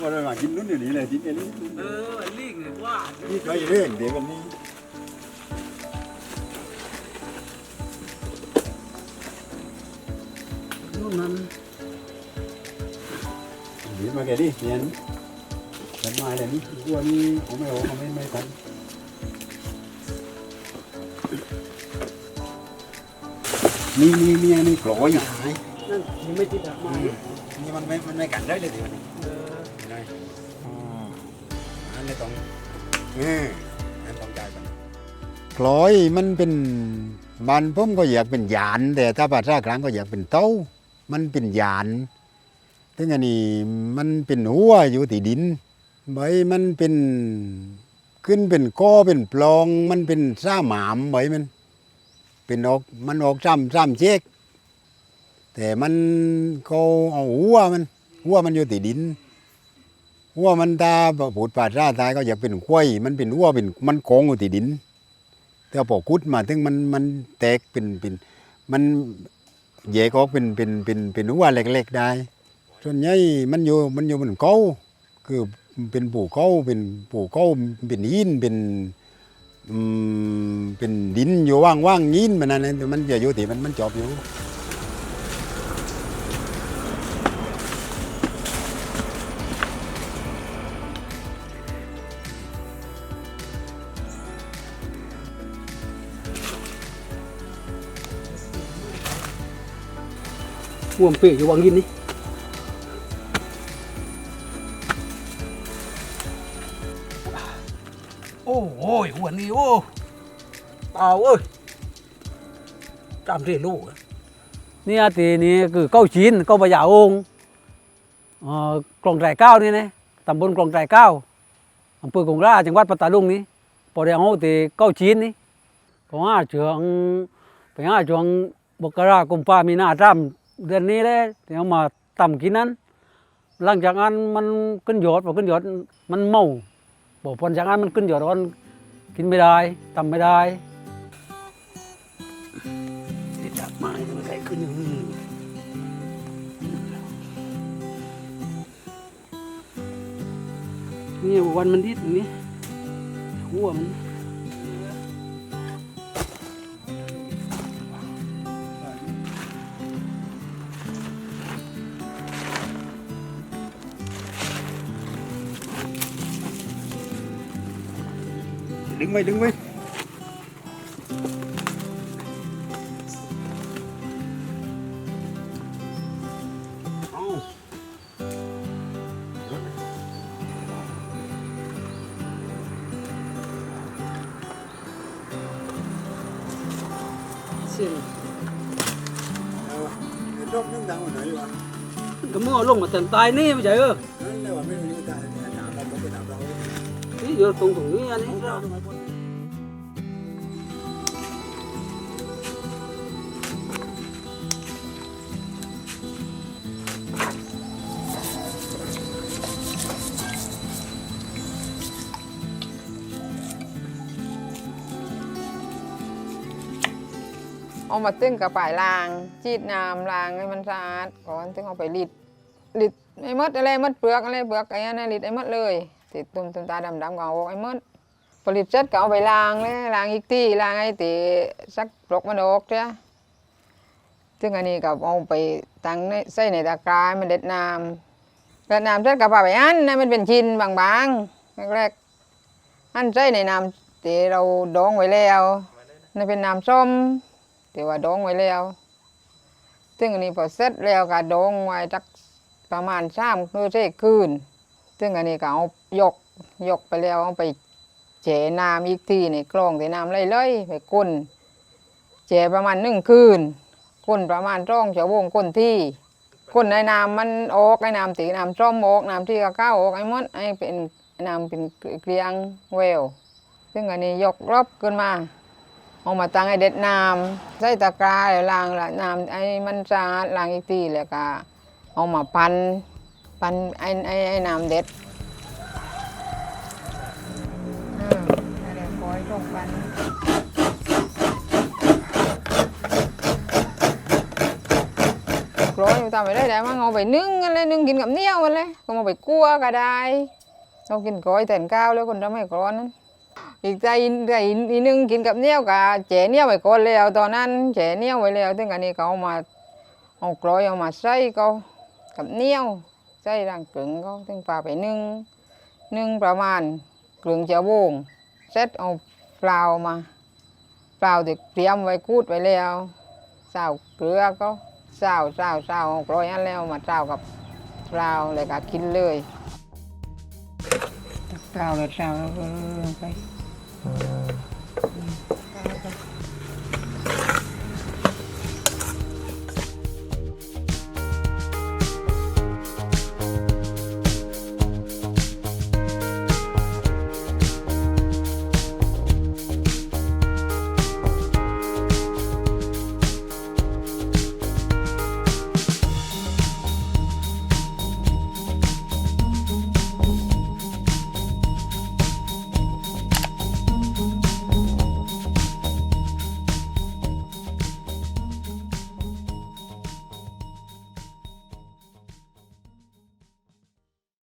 ว่าเรามากินนู้นอยู่นี่เลยกินเอลี่เออไอ้ลิงเนี่ยว่านี่เคยเรื่องเดี๋ยววันนี้นู่นนั่นหยิบมาแกดิเนี่ยฉันมาเลยนี่กลัวนี่ผมไม่เอาเขาไม่ไม่ทันนี่นี่นี่นี่กลอยอยู่ไหนนั่นยังไม่ติดดอกไม้นี่มันไม่มันไม่กันได้เลยทีนี้เออได้ อันนี้ต้องอออันต้องจ่ายกันกลอยมันเป็นบ้านผมก็อยากเป็นยาน แต่ถ้าภาษากลางก็อยากเป็นเต้า มันเป็นยานถึงอันนี้มันเป็นหัวอยู่ที่ดินใบมันเป็นขึ้นเป็นก้อเป็นปลองมันเป็นซ่าหมามใบมัน เป็นออกมันออกซ้ำซ้ำเจ๊กแต่มันเขาเอาหัวมันหัวมันอยู่ติดิน หัวมันตาผูดปาดร่าตายก็อยากเป็นควยมันเป็นหัวเป็นมันโกงอยู่ติดินแต่พอคุดมาถึงมันมันแตกเป็นเป็นมันแยกออกเป็นเป็นเป็นเป็นหัวเล็กๆได้ส่วนใหญ่มันอยู่มันอยู่บนเก้าคือเป็นปูเก้าเป็นปูเก้าเป็นหินเป็นอืมเป็นดินอยู่ว่างๆหินมันนั่นมันจะอยู่ที่มันมันจอบอยู่ วงเปียกอยู่วังยินนี่โอ้โหหัวนี่โอ้เปล่าเอ้ยจำเรียนลูกอะเนี่ยตีนี้คือเก้าจีนเก้าปะยาองค์เอ่อกล่องไตรเก้านี่นะตำบลกล่องไตรเก้าอำเภอกงราจังหวัดปัตตานีนี่พอได้เอาตีเก้าจีนนี่เพราะว่าเชืองไปหาช่วงบกรากุมภามีนาจ้ำ เดือนนี้เลยที่เอามาต่ำกินนั้น หลังจากนั้นมันขึ้นยอดพอขึ้นยอดมันเมาบอกพอจากนั้นมันขึ้นยอดมันกินไม่ได้ต่ำไม่ได้ติดดอกไม้มันใส่ขึ้นอย่างนี้นี่วันมันดิดอย่างนี้หัวมัน ดึงไว้ดึงไว้เอาเส้ นี่อยู่ตรงตรงนี้อันนี้เอามาตึ้งกับป่ายลาง จีดน้ำลางให้มันสะอาดก่อนถึงเอาไปรีดรีดไอ้มดอะไรมดเปลือกอะไรเปลือกไอ้นั่นะรีดไอ้มดเลย ติดตุ่มตุ่มตาดำดำๆก็เอาออกไอ้มดผลิตเสร็จก็เอาไปล้างเลยล้างอีกที่ล้างไอ้ตีสักปลอกมันออกเจ้าซึ่งอันนี้ก็เอาไปตั้งในใส่ในตะกร้ามันเด็ดน้ำเด็ดน้ำเสร็จก็ปาไปอันให้มันเป็นชิ้นบางๆแรกๆอันใส่ในน้ำที่เราดองไว้แล้วนั่นเป็นน้ำส้มแต่ว่าดองไว้แล้วซึ่งอันนี้พอเสร็จแล้วก็ดองไว้จักประมาณสามคืนเท่คืน ซึ่งอันนี้ก็เอายกยกไปแล้วเอาไปเจน้ำอีกทีในกล้องแต่น้ำไหลๆไปก้นเจประมาณหนึ่งคืนก้นประมาณร่องเฉาวงก้นที่ก้นในน้ำมันออกไอ้น้ำตีน้ำส้มออกน้ำที่กะก้าวออกไอ้มดไอ้เป็นน้ำเป็นเกลียงแววซึ่งอันนี้ยกรอบขึ้นมาเอามาตั้งให้เด็ดน้ำใส่ตะกร้าล้างละน้ำไอ้มันสะอาดล้างอีกทีแล้วก็เอามาพัน พันไอ้ไอ้ไอ้น้ำเด็ดอืมนั่นแหละคอยส่งพัน กร้อยทำไปได้ได้มั้งเอาไปนึ่งอะไรนึ่งกินกับเหนียวอะไรก็มาไปคั่วก็ได้เรากินก้อยแต่นก้าวแล้วคนทำให้กร้อนนั้นอีกใจใจอีนึงกินกับเหนียวกับแจเหนียวไปก่อนแล้วตอนนั้นแจเหนียวไว้แล้วถึงอันนี้ก็เอามาเอากร้อยเอามาใส่ก็กับเหนียว ใส่ร่างกลึงก็ถึงปลาไปนึ่งนึ่งประมาณกลึงจะวงเสร็จเอาเปล่ามาเปล่าที่เตรียมไว้กูดไว้แล้วเสาวเกลือก็เสาวสาวสาวเอากร้อยอันแล้วมาเสาวกับเปล่าเลยก็กินเลยเปล่าแล้วเสาวแล้วก็ไป